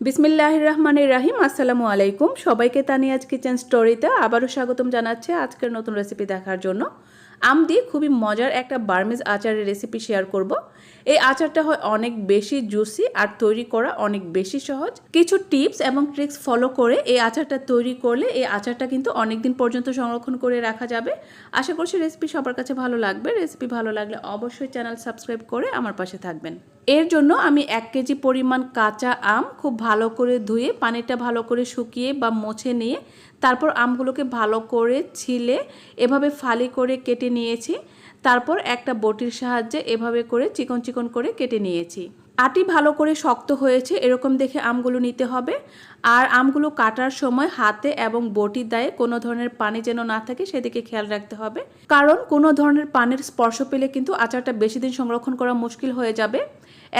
বিসমিল্লাহ রহমানির রাহিম, আসসালামু আলাইকুম। সবাইকে তানিয়াজ কিচেন স্টোরিতে আবারও স্বাগতম জানাচ্ছে আজকের নতুন রেসিপি দেখার জন্য। আম দিয়ে খুবই মজার একটা বার্মিজ আচারের রেসিপি শেয়ার করব। এই আচারটা হয় অনেক বেশি জুসি আর তৈরি করা অনেক বেশি সহজ। কিছু টিপস এবং ট্রিক্স ফলো করে এই আচারটা তৈরি করলে এই আচারটা কিন্তু অনেক দিন পর্যন্ত সংরক্ষণ করে রাখা যাবে। আশা করছি রেসিপি সবার কাছে ভালো লাগবে। রেসিপি ভালো লাগলে অবশ্যই চ্যানেল সাবস্ক্রাইব করে আমার পাশে থাকবেন। এর জন্য আমি এক কেজি পরিমাণ কাঁচা আম খুব ভালো করে ধুয়ে, পানিটা ভালো করে শুকিয়ে বা মোছে নিয়ে তারপর আমগুলোকে ভালো করে ছিলে, এভাবে ফালি করে কেটে নিয়েছি। তারপর একটা বটির সাহায্যে এভাবে করে চিকন চিকন করে কেটে নিয়েছি। আটি ভালো করে শক্ত হয়েছে, এরকম দেখে আমগুলো নিতে হবে। আর আমগুলো কাটার সময় হাতে এবং বটি দায়ে কোনো ধরনের পানি যেন না থাকে, সেদিকে খেয়াল রাখতে হবে। কারণ কোনো ধরনের পানির স্পর্শ পেলে কিন্তু আচারটা বেশি দিন সংরক্ষণ করা মুশকিল হয়ে যাবে।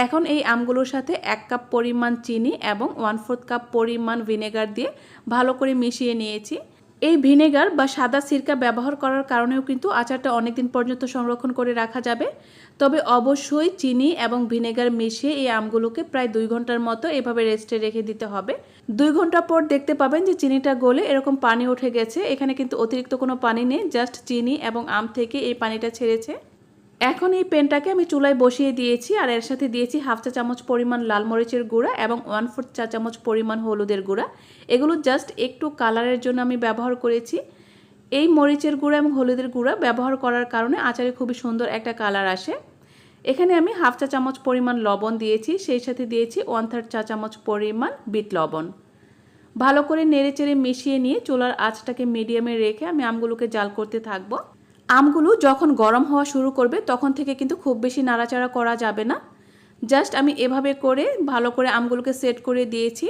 এখন এই আমগুলোর সাথে এক কাপ পরিমাণ চিনি এবং ওয়ান ফোর্থ কাপ পরিমাণ ভিনেগার দিয়ে ভালো করে মিশিয়ে নিয়েছি। এই ভিনেগার বা সাদা সিরকা ব্যবহার করার কারণেও কিন্তু আচারটা অনেকদিন পর্যন্ত সংরক্ষণ করে রাখা যাবে। তবে অবশ্যই চিনি এবং ভিনেগার মিশিয়ে এই আমগুলোকে প্রায় দুই ঘণ্টার মতো এভাবে রেস্টে রেখে দিতে হবে। দুই ঘণ্টা পর দেখতে পাবেন যে চিনিটা গলে এরকম পানি উঠে গেছে। এখানে কিন্তু অতিরিক্ত কোনো পানি নেই, জাস্ট চিনি এবং আম থেকে এই পানিটা ছেড়েছে। এখন এই পেনটাকে আমি চুলায় বসিয়ে দিয়েছি, আর এর সাথে দিয়েছি হাফ চা চামচ পরিমাণ লাল মরিচের গুঁড়া এবং ওয়ান ফোর্থ চা চামচ পরিমাণ হলুদের গুঁড়া। এগুলো জাস্ট একটু কালারের জন্য আমি ব্যবহার করেছি। এই মরিচের গুঁড়া এবং হলুদের গুঁড়া ব্যবহার করার কারণে আচারে খুবই সুন্দর একটা কালার আসে। এখানে আমি হাফ চা চামচ পরিমাণ লবণ দিয়েছি, সেই সাথে দিয়েছি ওয়ান থার্ড চা চামচ পরিমাণ বিট লবণ। ভালো করে নেড়ে চেড়ে মিশিয়ে নিয়ে চুলার আঁচটাকে মিডিয়ামে রেখে আমি আমগুলোকে জাল করতে থাকব। আমগুলো যখন গরম হওয়া শুরু করবে, তখন থেকে কিন্তু খুব বেশি নাড়াচাড়া করা যাবে না। জাস্ট আমি এভাবে করে ভালো করে আমগুলোকে সেট করে দিয়েছি।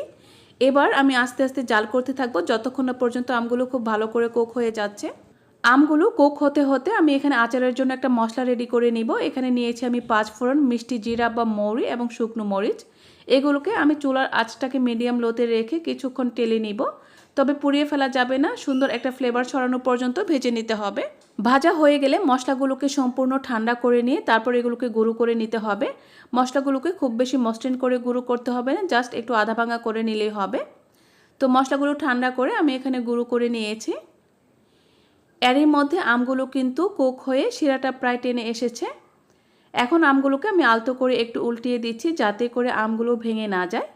এবার আমি আস্তে আস্তে জাল করতে থাকব, যতক্ষণ না পর্যন্ত আমগুলো খুব ভালো করে কোক হয়ে যাচ্ছে। আমগুলো কোক হতে হতে আমি এখানে আচারের জন্য একটা মশলা রেডি করে নিব। এখানে নিয়েছি আমি পাঁচ ফোড়ন মিষ্টি জিরা বা মৌরি এবং শুকনো মরিচ। এগুলোকে আমি চুলার আঁচটাকে মিডিয়াম লোতে রেখে কিছুক্ষণ টেলে নিব। তবে পুড়িয়ে ফেলা যাবে না, সুন্দর একটা ফ্লেভার ছড়ানো পর্যন্ত ভেজে নিতে হবে। ভাজা হয়ে গেলে মশলাগুলোকে সম্পূর্ণ ঠান্ডা করে নিয়ে তারপর এগুলোকে গুঁড়ো করে নিতে হবে। মশলাগুলোকে খুব বেশি মসৃণ করে গুঁড়ো করতে হবে না, জাস্ট একটু আধা ভাঙা করে নিলেই হবে। তো মশলাগুলো ঠান্ডা করে আমি এখানে গুঁড়ো করে নিয়েছি। এরই মধ্যে আমগুলো কিন্তু কোক হয়ে শিরাটা প্রায় টেনে এসেছে। এখন আমগুলোকে আমি আলতো করে একটু উল্টিয়ে দিচ্ছি যাতে করে আমগুলো ভেঙে না যায়।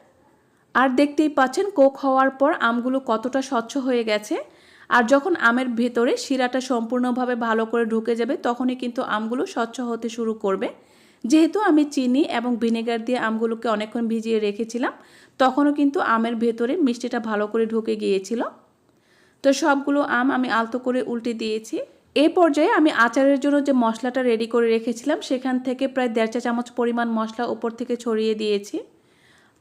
আর দেখতেই পাচ্ছেন কোক হওয়ার পর আমগুলো কতটা স্বচ্ছ হয়ে গেছে। আর যখন আমের ভেতরে শিরাটা সম্পূর্ণভাবে ভালো করে ঢুকে যাবে, তখনই কিন্তু আমগুলো স্বচ্ছ হতে শুরু করবে। যেহেতু আমি চিনি এবং ভিনেগার দিয়ে আমগুলোকে অনেকক্ষণ ভিজিয়ে রেখেছিলাম, তখনও কিন্তু আমের ভেতরে মিষ্টিটা ভালো করে ঢুকে গিয়েছিল। তো সবগুলো আম আমি আলতো করে উল্টে দিয়েছি। এই পর্যায়ে আমি আচারের জন্য যে মশলাটা রেডি করে রেখেছিলাম, সেখান থেকে প্রায় দেড় চা চামচ পরিমাণ মশলা উপর থেকে ছড়িয়ে দিয়েছি।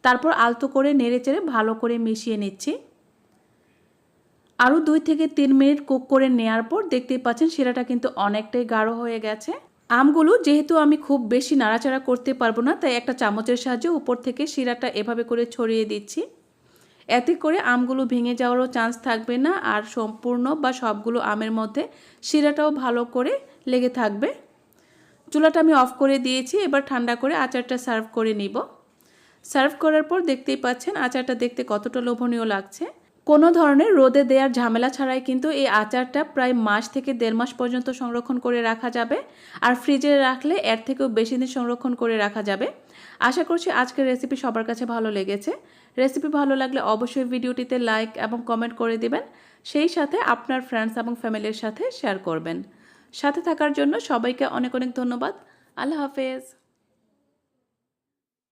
তারপর আলতো করে নেড়ে চেড়ে ভালো করে মিশিয়ে নিচ্ছি। আরও দুই থেকে তিন মিনিট কুক করে নেওয়ার পর দেখতেই পাচ্ছেন শিরাটা কিন্তু অনেকটাই গাঢ় হয়ে গেছে। আমগুলো যেহেতু আমি খুব বেশি নাড়াচাড়া করতে পারব না, তাই একটা চামচের সাহায্যে উপর থেকে শিরাটা এভাবে করে ছড়িয়ে দিচ্ছি। এতে করে আমগুলো ভেঙে যাওয়ারও চান্স থাকবে না আর সম্পূর্ণ বা সবগুলো আমের মধ্যে শিরাটাও ভালো করে লেগে থাকবে। চুলাটা আমি অফ করে দিয়েছি, এবার ঠান্ডা করে আচারটা সার্ভ করে নিব। সার্ভ করার পর দেখতেই পাচ্ছেন আচারটা দেখতে কতটা লোভনীয় লাগছে। কোনো ধরনের রোদে দেওয়ার ঝামেলা ছাড়াই কিন্তু এই আচারটা প্রায় মাস থেকে দেড় মাস পর্যন্ত সংরক্ষণ করে রাখা যাবে। আর ফ্রিজে রাখলে এর থেকেও বেশি দিন সংরক্ষণ করে রাখা যাবে। আশা করছি আজকের রেসিপি সবার কাছে ভালো লেগেছে। রেসিপি ভালো লাগলে অবশ্যই ভিডিওটিতে লাইক এবং কমেন্ট করে দিবেন। সেই সাথে আপনার ফ্রেন্ডস এবং ফ্যামিলির সাথে শেয়ার করবেন। সাথে থাকার জন্য সবাইকে অনেক অনেক ধন্যবাদ। আল্লাহ হাফেজ।